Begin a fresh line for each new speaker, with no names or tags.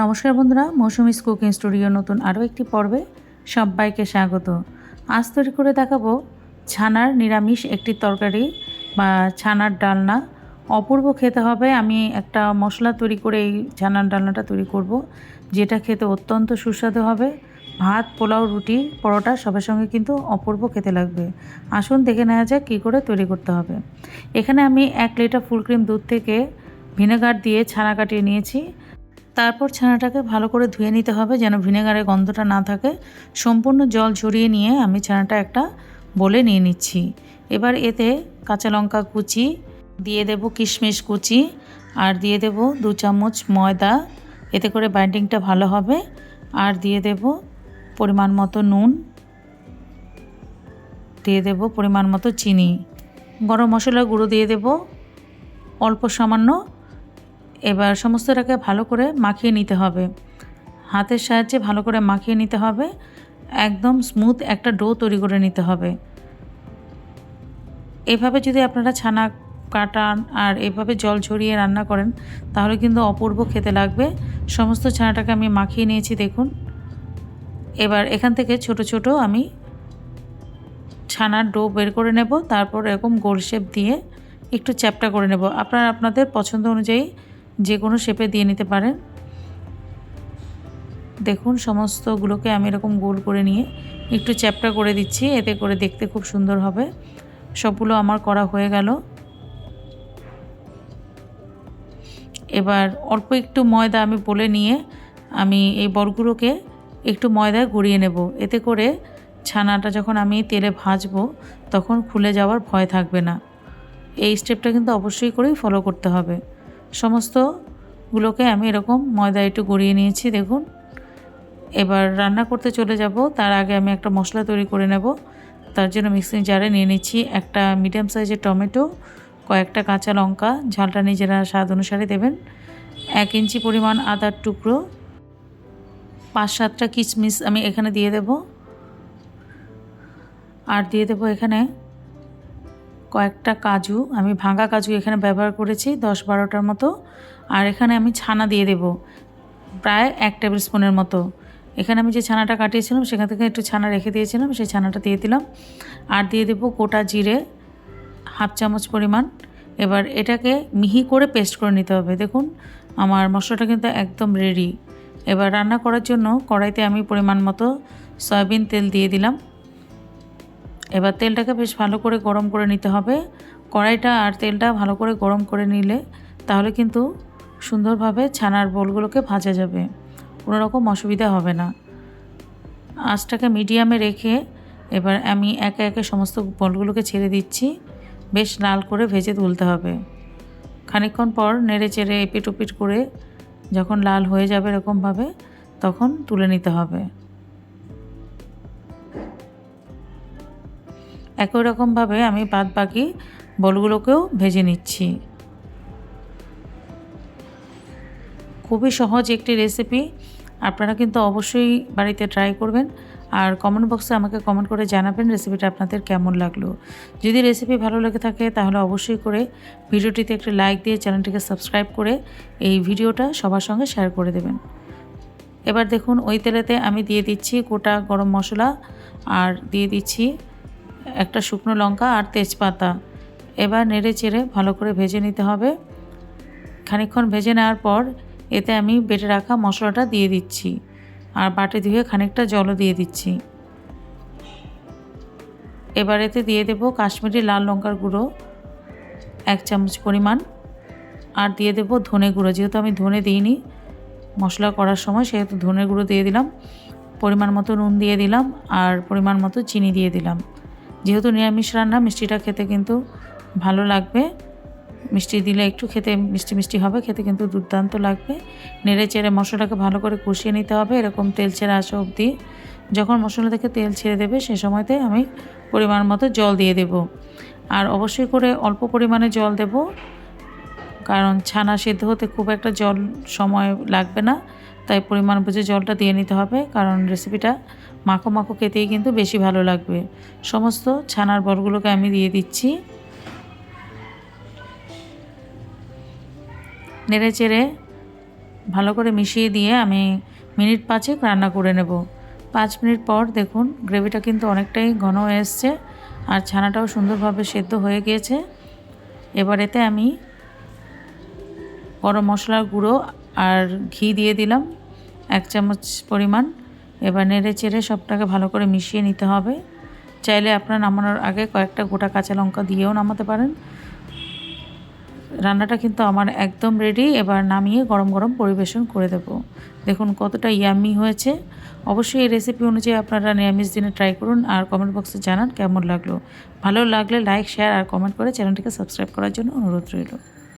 নমস্কার বন্ধুরা Mousumi's cooking studio নতুন আরও একটি পর্বে সবাইকে স্বাগত। আজ তৈরি করে দেখাবো ছানার নিরামিষ একটি তরকারি বা ছানার ডালনা। অপূর্ব খেতে হবে, আমি একটা মশলা তৈরি করে এই ছানার ডালনাটা তৈরি করব, যেটা খেতে অত্যন্ত সুস্বাদু হবে। ভাত, পোলাও, রুটি, পরোটা সবার সঙ্গে কিন্তু অপূর্ব খেতে লাগবে। আসুন দেখে নেওয়া যাক কী করে তৈরি করতে হবে। এখানে আমি এক লিটার ফুল ক্রিম দুধ থেকে ভিনেগার দিয়ে ছানা কাটিয়ে নিয়েছি। তারপর ছানাটাকে ভালো করে ধুয়ে নিতে হবে যেন ভিনেগারের গন্ধটা না থাকে। সম্পূর্ণ জল ঝরিয়ে নিয়ে আমি ছানাটা একটা বলে নিয়ে নিচ্ছি। এবার এতে কাঁচা লঙ্কা কুচি, দিয়ে দেব কিশমিশ কুচি, আর দিয়ে দেব দু চামচ ময়দা। এতে করে বাইন্ডিংটা ভালো হবে। আর দিয়ে দেব পরিমাণ মতো নুন। দিয়ে দেব পরিমাণ মতো চিনি। গরম মশলা গুঁড়ো দিয়ে দেব। অল্প সামান্য এবার সমস্তটাকে ভালো করে মাখিয়ে নিতে হবে। হাতের সাহায্যে ভালো করে মাখিয়ে নিতে হবে। একদম স্মুথ একটা ডো তৈরি করে নিতে হবে। এভাবে যদি আপনারা ছানা কাটান আর এভাবে জল ঝরিয়ে রান্না করেন, তাহলে কিন্তু অপূর্ব খেতে লাগবে। সমস্ত ছানাটাকে আমি মাখিয়ে নিয়েছি, দেখুন। এবার এখান থেকে ছোট ছোট আমি ছানার ডো বের করে নেব। তারপর এরকম গোল শেপ দিয়ে একটু চ্যাপটা করে নেব। আপনারা আপনাদের পছন্দ অনুযায়ী যে কোনো শেপে দিয়ে নিতে পারেন। দেখুন, সমস্তগুলোকে আমি এরকম গোল করে নিয়ে একটু চ্যাপটা করে দিচ্ছি, এতে করে দেখতে খুব সুন্দর হবে। সবগুলো আমার করা হয়ে গেল। এবার অল্প একটু ময়দা আমি বলে নিয়ে আমি এই বরগুলোকে একটু ময়দায় গড়িয়ে নেব। এতে করে ছানাটা যখন আমি তেলে ভাজবো, তখন খুলে যাওয়ার ভয় থাকবে না। এই স্টেপটা কিন্তু অবশ্যই করেই ফলো করতে হবে। সমস্তগুলোকে আমি এরকম ময়দা একটু গড়িয়ে নিয়েছি, দেখুন। এবার রান্না করতে চলে যাব, তার আগে আমি একটা মশলা তৈরি করে নেব। তার জন্য মিক্সিং জারে নিয়ে নিচ্ছি একটা মিডিয়াম সাইজের টমেটো, কয়েকটা কাঁচা লঙ্কা, ঝালটা নিজেরা স্বাদ অনুসারে দেবেন। এক ইঞ্চি পরিমাণ আদার টুকরো, পাঁচ সাতটা কিচমিচ আমি এখানে দিয়ে দেব। আর দিয়ে দেব এখানে কয়েকটা কাজু, আমি ভাঙা কাজু এখানে ব্যবহার করেছি দশ বারোটার মতো। আর এখানে আমি ছানা দিয়ে দেব, প্রায় এক টেবিল স্পুনের মতো। এখানে আমি যে ছানাটা কাটিয়েছিলাম, সেখান থেকে একটু ছানা রেখে দিয়েছিলাম, সেই ছানাটা দিয়ে দিলাম। আর দিয়ে দেব গোটা জিরে হাফ চামচ পরিমাণ। এবার এটাকে মিহি করে পেস্ট করে নিতে হবে। দেখুন, আমার মশলাটা কিন্তু একদম রেডি এবার রান্না করার জন্য কড়াইতে আমি পরিমাণ মতো সয়াবিন তেল দিয়ে দিলাম। এবার তেলটাকে বেশ ভালো করে গরম করে নিতে হবে। কড়াইটা আর তেলটা ভালো করে গরম করে নিলে তাহলে কিন্তু সুন্দরভাবে ছানার বোলগুলোকে ভাজা যাবে। কোনো রকম অসুবিধা হবে না। আঁচটাকে মিডিয়ামে রেখে এবার আমি একে একে সমস্ত বলগুলোকে ছেড়ে দিচ্ছি। বেশ লাল করে ভেজে তুলতে হবে। খানিকক্ষণ পর নেড়ে চেড়ে এপিট ওপিট করে যখন লাল হয়ে যাবে এরকমভাবে তখন তুলে নিতে হবে। একই রকমভাবে আমি বাদ বাকি বলগুলোকেও ভেজে নিচ্ছি। খুবই সহজ একটি রেসিপি। আপনারা কিন্তু অবশ্যই বাড়িতে ট্রাই করবেন আর কমেন্ট বক্সে আমাকে কমেন্ট করে জানাবেন রেসিপিটা আপনাদের কেমন লাগল। যদি রেসিপি ভালো লেগে থাকে তাহলে অবশ্যই করে ভিডিওটিতে একটি লাইক দিয়ে চ্যানেলটিকে সাবস্ক্রাইব করে এই ভিডিওটা সবার সঙ্গে শেয়ার করে দেবেন। এবার দেখুন ওই তেলেতে আমি দিয়ে দিচ্ছি গোটা গরম মশলা আর দিয়ে দিচ্ছি একটা শুকনো লঙ্কা আর তেজপাতা। এবার নেড়ে চেড়ে ভালো করে ভেজে নিতে হবে। খানিকক্ষণ ভেজে নেওয়ার পর এতে আমি বেটে রাখা মশলাটা দিয়ে দিচ্ছি আর বাটি ধুয়ে খানিকটা জলও দিয়ে দিচ্ছি। এবার এতে দিয়ে দেব কাশ্মীরি লাল লঙ্কার গুঁড়ো, এক চামচ পরিমাণ। আর দিয়ে দেব ধনে গুঁড়ো, যেহেতু আমি ধনে দিইনি, মশলা করার সময় সেহেতু ধনে গুঁড়ো দিয়ে দিলাম, পরিমাণ মতো নুন দিয়ে দিলাম আর পরিমাণ মতো চিনি দিয়ে দিলাম। যেহেতু নিরামিষ রান্না, মিষ্টিটা খেতে কিন্তু ভালো লাগবে। মিষ্টি দিলে একটু খেতে মিষ্টি মিষ্টি হবে, খেতে কিন্তু দুর্দান্ত লাগবে। নেড়ে চেড়ে মশলাটাকে ভালো করে কষিয়ে নিতে হবে, এরকম তেল ছেড়ে আসা অবধি। যখন মশলা থেকে তেল ছেড়ে দেবে, সে সময়তে আমি পরিমাণ মতো জল দিয়ে দেব। আর অবশ্যই করে অল্প পরিমাণে জল দেব, কারণ ছানা সেদ্ধ হতে খুব একটা জল সময় লাগবে না। তাই পরিমাণ বুঝে জলটা দিয়ে নিতে হবে, কারণ রেসিপিটা মাখো মাখো খেতেই কিন্তু বেশি ভালো লাগবে। সমস্ত ছানার বলগুলোকে আমি দিয়ে দিচ্ছি। নেড়ে চেড়ে ভালো করে মিশিয়ে দিয়ে আমি মিনিট পাঁচেক রান্না করে নেব। পাঁচ মিনিট পর দেখুন, গ্রেভিটা কিন্তু অনেকটাই ঘন হয়ে এসছে আর ছানাটাও সুন্দরভাবে সেদ্ধ হয়ে গিয়েছে। এবার এতে আমি গরম মশলার গুঁড়ো আর ঘি দিয়ে দিলাম, এক চামচ পরিমাণ। এবার নেড়ে চেড়ে সবটাকে ভালো করে মিশিয়ে নিতে হবে। চাইলে আপনারা নামানোর আগে কয়েকটা গোটা কাঁচা লঙ্কা দিয়েও নামাতে পারেন। রান্নাটা কিন্তু আমার একদম রেডি এবার নামিয়ে গরম গরম পরিবেশন করে দেব। দেখুন কতটা ইয়ামি হয়েছে। অবশ্যই এই রেসিপি অনুযায়ী আপনারা নিরামিষ দিনে ট্রাই করুন আর কমেন্ট বক্সে জানান কেমন লাগল। ভালো লাগলে লাইক শেয়ার আর কমেন্ট করে চ্যানেলটিকে সাবস্ক্রাইব করার জন্য অনুরোধ রইল।